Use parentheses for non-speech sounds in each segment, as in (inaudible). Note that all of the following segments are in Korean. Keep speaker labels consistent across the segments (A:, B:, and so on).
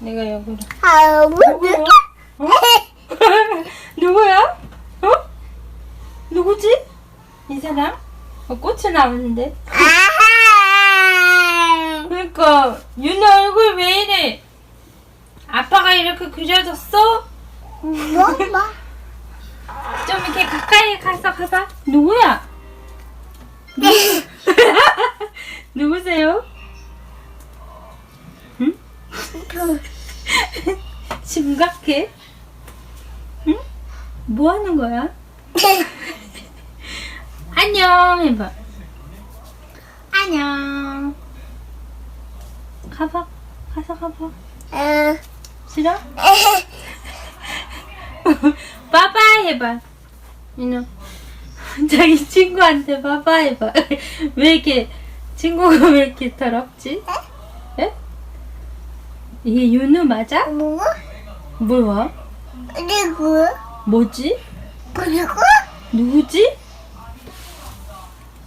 A: 내가 여기로.
B: 아버지.
A: 누구야? 어? (laughs) 누구야? 어? 누구지? 이 사람? 어, 꽃이 나오는데.
B: 아하.
A: 그러니까 윤호 얼굴 왜 이래? 아빠가 이렇게 그려줬어?
B: 뭐? 뭐?
A: 좀 이렇게 가까이 가서 가봐. 누구야? (laughs) 심각해? 응? 뭐 하는 거야? (laughs) 안녕 해봐. 안녕. 가봐. 가서 가봐.
B: 어.
A: 싫어? (laughs) 빠빠이 해봐. 이놈. 자기 친구한테 빠빠이 해봐. 왜 이렇게 친구가 왜 이렇게 더럽지? 에? 이게 윤우 맞아?
B: 뭐?
A: 뭐야?
B: 그리고
A: 뭐지?
B: 그리고
A: 누구지?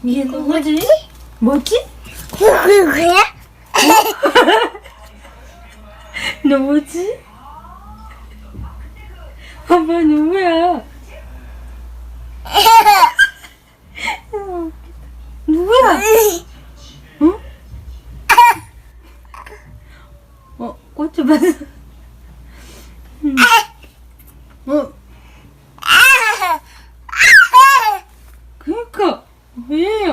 A: 이게 누구지? 뭐지?
B: 누구야? (laughs)
A: 누구지? 아빠 누구야? (laughs) 누구야? (laughs) 어, 꽃집에 서. 어. 그니 까, 왜?